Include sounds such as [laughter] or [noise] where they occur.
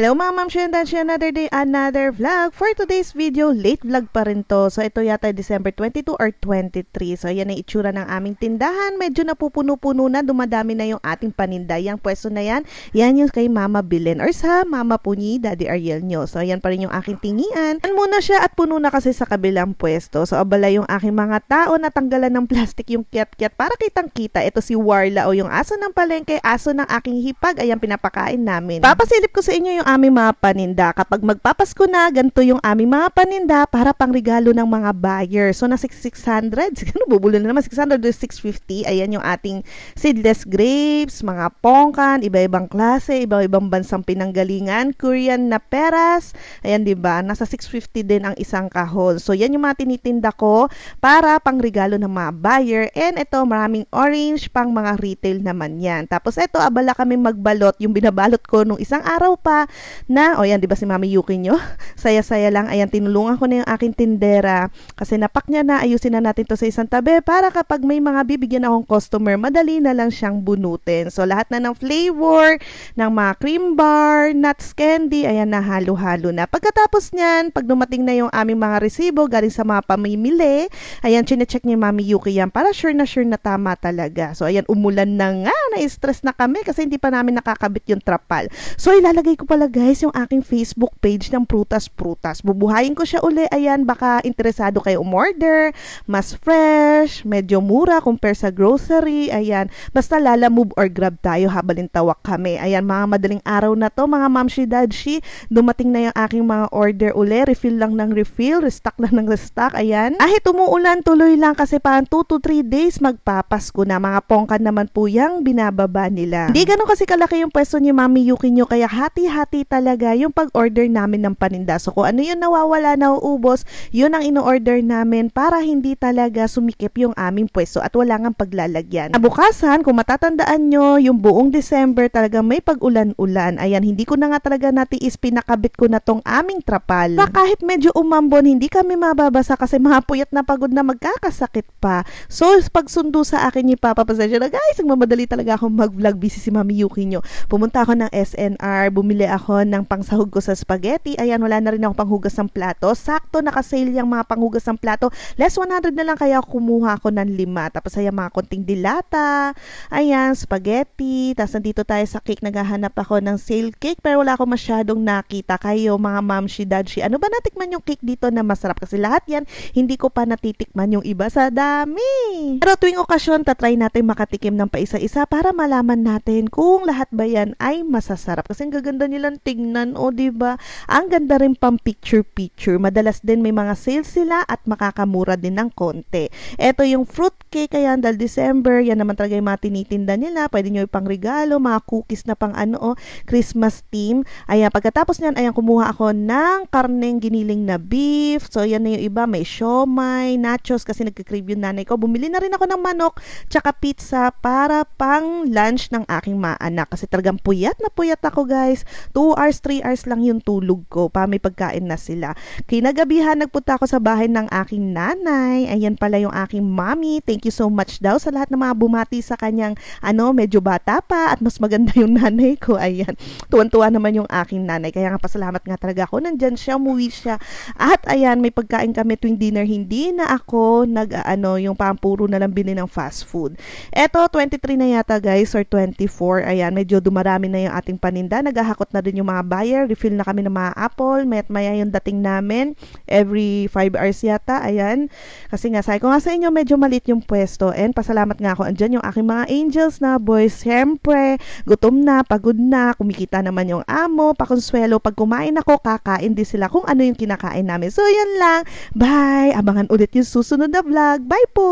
Hello mga ma'am, Shen Danshi, another day, another vlog. For today's video, late vlog pa rin to. So ito yata December 22 or 23. So yan ang itsura ng aming tindahan. Medyo napupuno-puno na, dumadami na yung ating paninda. Yung pwesto na yan, yan yung kay Mama Bilen or sa Mama po Daddy Ariel nyo. So yan pa rin yung aking tingian. Yan muna siya at puno na kasi sa kabilang pwesto. So abala yung aking mga tao na tanggalan ng plastic yung kiat-kiat para kitang-kita. Ito si Warla o yung aso ng palengke, aso ng aking hipag. Ayan pinapakain namin. Papasilip ko sa inyo yung aming mga paninda. Kapag magpapasko na, ganito yung aming mga paninda para pang regalo ng mga buyer. So, nasa 600. Siguro bubulo na naman. 600 or 650. Ayan yung ating seedless grapes, mga pongkan, iba-ibang klase, iba-ibang bansang pinanggalingan, Korean na peras. Ayan, di ba? Nasa 650 din ang isang kahon. So, yan yung mga tinitinda ko para pang regalo ng mga buyer. And ito, maraming orange pang mga retail naman yan. Tapos ito, abala kami magbalot. Yung binabalot ko nung isang araw pa na, o yan, di ba si Mami Yuki nyo? [laughs] Saya-saya lang. Ayan, tinulungan ko na yung aking tindera. Kasi napak niya na, ayusin na natin to sa isang tabi para kapag may mga bibigyan akong customer, madali na lang siyang bunutin. So, lahat na ng flavor, ng mga cream bar, nuts candy, ayan na, halo-halo na. Pagkatapos niyan, pag dumating na yung aming mga resibo galing sa mga pamimili, ayan, chinecheck ni Mami Yuki yan para sure na sure na tama talaga. So, ayan, umulan na nga, na-stress na kami kasi hindi pa namin nakakabit yung trapal. So, ilalagay ko pala guys yung aking Facebook page ng Prutas Prutas. Bubuhayin ko siya uli. Ayan, baka interesado kayo umorder. Mas fresh, medyo mura compare sa grocery. Ayan, basta lala move or grab tayo habang tawak kami. Ayan, mga madaling araw na to, mga mamshi dadshi. Dumating na yung aking mga order uli. Refill lang ng refill, restock lang ng restock. Ayan. Kahit umuulan, tuloy lang kasi parang 2 to 3 days magpapasko na. Mga pongkan naman po yung binababa nila. Hindi ganun kasi kalaki yung pwesto ni Mami Yuki nyo, kaya hati-hati talaga yung pag-order namin ng paninda. So kung ano yung nawawala, nauubos, yun ang ino-order namin para hindi talaga sumikip yung aming pwesto at wala nga paglalagyan. Nabukasan, kung matatandaan nyo, yung buong December talaga may pag-ulan-ulan. Ayan, hindi ko na nga talaga natiis, pinakabit ko na tong aming trapal. Pa kahit medyo umambon, hindi kami mababasa kasi mga puyat na pagod na magkakasakit pa. So, pag sundo sa akin yung papapasensya na, guys, nagmamadali talaga ako mag-vlog, busy si Mami Yuki nyo. Pumunta ako ng SNR, bumili ako ng pangsahog ko sa spaghetti. Ayan, wala na rin ako panghugas ng plato. Sakto, nakasale yung mga panghugas ng plato. Less 100 na lang kaya kumuha ako ng lima. Tapos ayan, mga konting dilata. Ayan, spaghetti. Tapos nandito tayo sa cake. Naghahanap ako ng sale cake. Pero wala ako masyadong nakita. Kayo, mga mamshi, dadshi. Ano ba natikman yung cake dito na masarap? Kasi lahat yan, hindi ko pa natitikman yung iba sa dami. Pero tuwing okasyon, tatry natin makatikim ng paisa-isa para malaman natin kung lahat ba yan ay masasarap. Kasi ang gaganda nilang tingnan, o di ba? Ang ganda rin pang picture-picture. Madalas din may mga sales sila at makakamura din ng konti. Ito yung fruit cake, kaya dahil December, yan naman talaga yung mga tinitinda nila. Pwede nyo ipang regalo, mga cookies na pang ano, oh, Christmas theme. Ayan, pagkatapos niyan, ayan, kumuha ako ng karneng giniling na beef. So, yan na yung iba. May siomay, nachos, kasi nagkikrave yung nanay ko. Bumili na rin ako ng manok, tsaka pizza para pang lunch ng aking mga anak. Kasi talagang puyat na puyat ako, guys. 2 hours, 3 hours lang yung tulog ko pa may pagkain na sila. Kinagabihan, nagpunta ako sa bahay ng aking nanay. Ayan pala yung aking mommy. Thank you so much daw sa lahat ng mga bumati sa kanyang, ano, medyo bata pa at mas maganda yung [laughs] nanay ko. Ayan. Tuwan-tuwa naman yung aking nanay. Kaya nga pasalamat nga talaga ako. Nandyan siya, umuwi siya. At ayan, may pagkain kami tuwing dinner. Hindi na ako nag, ano, yung pampuro na lang bili ng fast food. Eto, 23 na yata guys, or 24. Ayan, medyo dumarami na yung ating paninda. Naghahakot na din yung mga buyer. Refill na kami ng mga apple. Mayat maya yung dating namin. Every 5 hours yata. Ayan. Kasi nga, sabi ko nga sa inyo, medyo malit yung pwesto. And pasalamat nga ako. Andyan yung aking mga angels na boys. Siyempre, gutom na, pagod na, kumikita naman yung amo, pakonsuelo. Pag kumain ako, kakain din sila kung ano yung kinakain namin. So, yan lang. Bye! Abangan ulit yung susunod na vlog. Bye po!